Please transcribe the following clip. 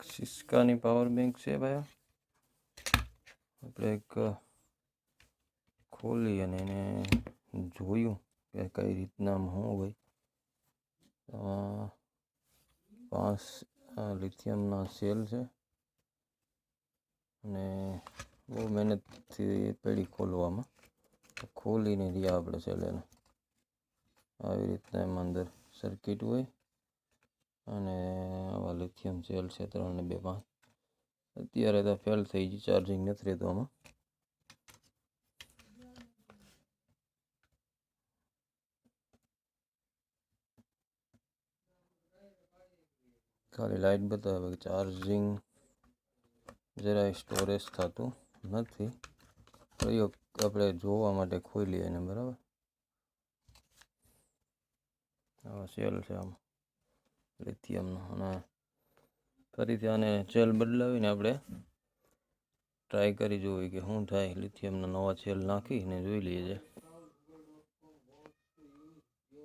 સિસ્કાની power bank છે ભાઈ. આપણે એક ખોલી અને એને જોયું કે કઈ રીતના હું હોય. પાંચ લિથિયમના સેલ છે. અને બહુ મહેનતથી પડી ખોલવામાં. ખોલીને રહ્યા આપણે સેલ એને. આવી રીતના એમાં અંદર સર્કિટ હોય. અને લિથિયમ સેલ છે ત્રણ ને બે પાંચ. અત્યારે તો ફેલ થઈ ગઈ ચાર્જિંગ નથી રહેતું આમાં. ખાલી લાઇટ બતાવે ચાર્જિંગ જરાય સ્ટોરેજ થતું નથી. પ્રયોગ આપણે જોવા માટે ખોલીએ એને, બરાબર? સેલ છે આમ. લિથિયમનો અને ફરીથી આને જેલ બદલાવીને આપણે ટ્રાય કરી જોવી કે શું થાય લિથિયમના નવા જેલ નાખીને જોઈ લઈએ છે.